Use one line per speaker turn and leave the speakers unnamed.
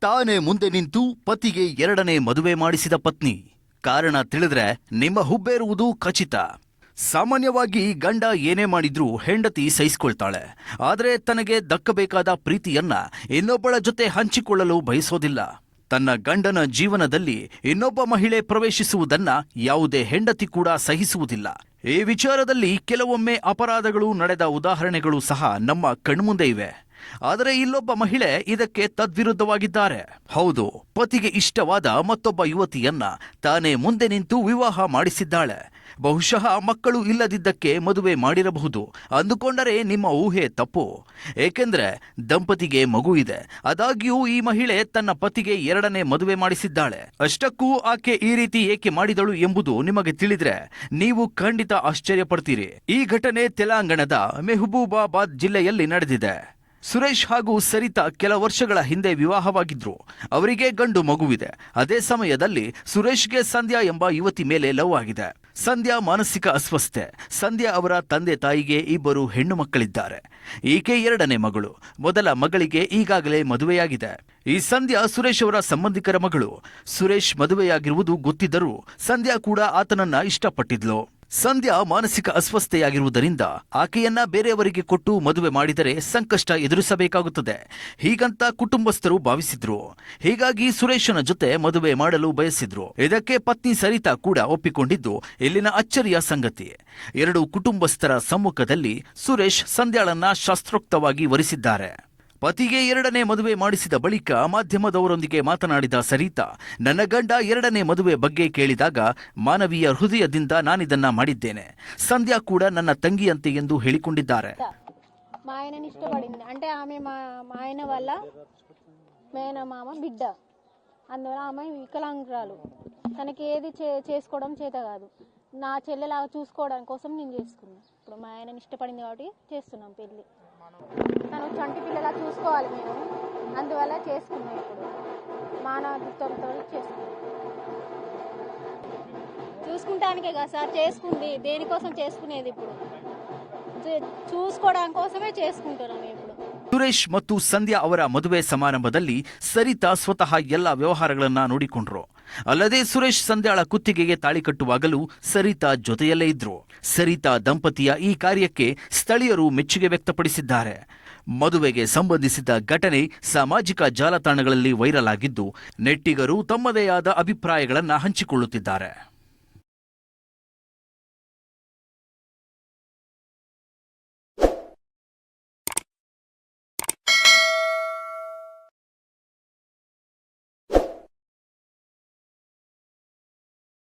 ತಾನೇ ಮುಂದೆ ನಿಂತು ಪತಿಗೆ ಎರಡನೇ ಮದುವೆ ಮಾಡಿಸಿದ ಪತ್ನಿ. ಕಾರಣ ತಿಳಿದ್ರೆ ನಿಮ್ಮ ಹುಬ್ಬೇರುವುದು ಖಚಿತ. ಸಾಮಾನ್ಯವಾಗಿ ಗಂಡ ಏನೇ ಮಾಡಿದ್ರೂ ಹೆಂಡತಿ ಸಹಿಸಿಕೊಳ್ತಾಳೆ. ಆದರೆ ತನಗೆ ದಕ್ಕಬೇಕಾದ ಪ್ರೀತಿಯನ್ನ ಇನ್ನೊಬ್ಬಳ ಜೊತೆ ಹಂಚಿಕೊಳ್ಳಲು ಬಯಸೋದಿಲ್ಲ. ತನ್ನ ಗಂಡನ ಜೀವನದಲ್ಲಿ ಇನ್ನೊಬ್ಬ ಮಹಿಳೆ ಪ್ರವೇಶಿಸುವುದನ್ನ ಯಾವುದೇ ಹೆಂಡತಿ ಕೂಡ ಸಹಿಸುವುದಿಲ್ಲ. ಈ ವಿಚಾರದಲ್ಲಿ ಕೆಲವೊಮ್ಮೆ ಅಪರಾಧಗಳು ನಡೆದ ಉದಾಹರಣೆಗಳು ಸಹ ನಮ್ಮ ಕಣ್ಮುಂದೆ ಇವೆ. ಆದರೆ ಇಲ್ಲೊಬ್ಬ ಮಹಿಳೆ ಇದಕ್ಕೆ ತದ್ವಿರುದ್ಧವಾಗಿದ್ದಾರೆ. ಹೌದು, ಪತಿಗೆ ಇಷ್ಟವಾದ ಮತ್ತೊಬ್ಬ ಯುವತಿಯನ್ನ ತಾನೇ ಮುಂದೆ ನಿಂತು ವಿವಾಹ ಮಾಡಿಸಿದ್ದಾಳೆ. ಬಹುಶಃ ಮಕ್ಕಳು ಇಲ್ಲದಿದ್ದಕ್ಕೆ ಮದುವೆ ಮಾಡಿರಬಹುದು. ಅಂದುಕೊಂಡರೆ ನಿಮ್ಮ ಊಹೆ ತಪ್ಪು. ಏಕೆಂದರೆ ದಂಪತಿಗೆ ಮಗು ಇದೆ. ಆದಾಗ್ಯೂ ಈ ಮಹಿಳೆ ತನ್ನ ಪತಿಗೆ ಎರಡನೇ ಮದುವೆ ಮಾಡಿಸಿದ್ದಾಳೆ. ಅಷ್ಟಕ್ಕೂ ಆಕೆ ಈ ರೀತಿ ಏಕೆ ಮಾಡಿದಳು ಎಂಬುದು ನಿಮಗೆ ತಿಳಿದ್ರೆ ನೀವು ಖಂಡಿತ ಆಶ್ಚರ್ಯ ಪಡ್ತೀರಿ ಈ ಘಟನೆ ತೆಲಂಗಾಣದ ಮೆಹಬೂಬಾಬಾದ್ ಜಿಲ್ಲೆಯಲ್ಲಿ ನಡೆದಿದೆ. ಸುರೇಶ್ ಹಾಗೂ ಸರಿತಾ ಕೆಲ ವರ್ಷಗಳ ಹಿಂದೆ ವಿವಾಹವಾಗಿದ್ರು. ಅವರಿಗೆ ಗಂಡು ಮಗುವಿದೆ. ಅದೇ ಸಮಯದಲ್ಲಿ ಸುರೇಶ್ಗೆ ಸಂಧ್ಯಾ ಎಂಬ ಯುವತಿ ಮೇಲೆ ಲವ್ ಆಗಿದೆ. ಸಂಧ್ಯಾ ಮಾನಸಿಕ ಅಸ್ವಸ್ಥೆ. ಸಂಧ್ಯಾ ಅವರ ತಂದೆ ತಾಯಿಗೆ ಇಬ್ಬರು ಹೆಣ್ಣು ಮಕ್ಕಳಿದ್ದಾರೆ. ಈಕೆ ಎರಡನೇ ಮಗಳು. ಮೊದಲ ಮಗಳಿಗೆ ಈಗಾಗಲೇ ಮದುವೆಯಾಗಿದೆ. ಈ ಸಂಧ್ಯಾ ಸುರೇಶ್ ಅವರ ಸಂಬಂಧಿಕರ ಮಗಳು. ಸುರೇಶ್ ಮದುವೆಯಾಗಿರುವುದು ಗೊತ್ತಿದ್ದರೂ ಸಂಧ್ಯಾ ಕೂಡ ಆತನನ್ನ ಇಷ್ಟಪಟ್ಟಿದ್ಲು. ಸಂಧ್ಯಾ ಮಾನಸಿಕ ಅಸ್ವಸ್ಥೆಯಾಗಿರುವುದರಿಂದ ಆಕೆಯನ್ನ ಬೇರೆಯವರಿಗೆ ಕೊಟ್ಟು ಮದುವೆ ಮಾಡಿದರೆ ಸಂಕಷ್ಟ ಎದುರಿಸಬೇಕಾಗುತ್ತದೆ. ಹೀಗಂತ ಕುಟುಂಬಸ್ಥರು ಭಾವಿಸಿದ್ರು. ಹೀಗಾಗಿ ಸುರೇಶನ ಜೊತೆ ಮದುವೆ ಮಾಡಲು ಬಯಸಿದ್ರು. ಇದಕ್ಕೆ ಪತ್ನಿ ಸರಿತಾ ಕೂಡ ಒಪ್ಪಿಕೊಂಡಿದ್ದು ಇಲ್ಲಿನ ಅಚ್ಚರಿಯ ಸಂಗತಿ. ಎರಡು ಕುಟುಂಬಸ್ಥರ ಸಮ್ಮುಖದಲ್ಲಿ ಸುರೇಶ್ ಸಂಧ್ಯಾಳನ್ನ ಶಾಸ್ತ್ರೋಕ್ತವಾಗಿ ವರಿಸಿದ್ದಾರೆ. ಪತಿಗೆ ಎರಡನೇ ಮದುವೆ ಮಾಡಿಸಿದ ಬಳಿಕ ಮಾಧ್ಯಮದವರೊಂದಿಗೆ ಮಾತನಾಡಿದ ಸರಿತಾ ನನ್ನ ಗಂಡ ಎರಡನೇ ಮದುವೆ ಬಗ್ಗೆ ಕೇಳಿದಾಗ ಮಾನವೀಯ ಹೃದಯದಿಂದ ನಾನಿದನ್ನ ಮಾಡಿದ್ದೇನೆ సంధ్యా ಕೂಡ ನನ್ನ ತಂಗಿಯಂತೆ ಎಂದು ಹೇಳಿಕೊಂಡಿದ್ದಾರೆ
మా ఆయనని ఇష్టపడింది అంటే ఆమె మా మా ఆయన వల్ల మేనమామ బిడ్డ అందువల్ల ఆమె వికలాంగురాలు తనకి ఏది చే చేసుకోవడం చేత కాదు నా చెల్లెలాగా చూసుకోవడం కోసం నేను చేసుకున్నాను ఇప్పుడు మా ఆయనని ఇష్టపడింది కాబట్టి చేస్తున్నాం పెళ్ళి తను చంటి పిల్లలా చూసుకోవాలి మేము అందువల్ల చేసుకున్నాం ఇప్పుడు మానవత్వంతో చేసుకున్నాం చూసుకుంటానికే కదా సార్ చేసుకుంది దేనికోసం చేసుకునేది ఇప్పుడు చూ- చూసుకోవడం కోసమే చేసుకుంటున్నాం ఇప్పుడు
ಸುರೇಶ್ ಮತ್ತು ಸಂಧ್ಯಾ ಅವರ ಮದುವೆ ಸಮಾರಂಭದಲ್ಲಿ ಸರಿತಾ ಸ್ವತಃ ಎಲ್ಲ ವ್ಯವಹಾರಗಳನ್ನ ನೋಡಿಕೊಂಡ್ರು ಅಲ್ಲದೆ ಸುರೇಶ್ ಸಂಧ್ಯಾಳ ಕುತ್ತಿಗೆಗೆ ತಾಳಿ ಕಟ್ಟುವಾಗಲೂ ಸರಿತಾ ಜೊತೆಯಲ್ಲೇ ಇದ್ರು. ಸರಿತಾ ದಂಪತಿಯ ಈ ಕಾರ್ಯಕ್ಕೆ ಸ್ಥಳೀಯರು ಮೆಚ್ಚುಗೆ ವ್ಯಕ್ತಪಡಿಸಿದ್ದಾರೆ. ಮದುವೆಗೆ ಸಂಬಂಧಿಸಿದ ಘಟನೆ ಸಾಮಾಜಿಕ ಜಾಲತಾಣಗಳಲ್ಲಿ ವೈರಲ್ ಆಗಿದ್ದು, ನೆಟ್ಟಿಗರು ತಮ್ಮದೇ ಆದ ಅಭಿಪ್ರಾಯಗಳನ್ನು ಹಂಚಿಕೊಳ್ಳುತ್ತಿದ್ದಾರೆ.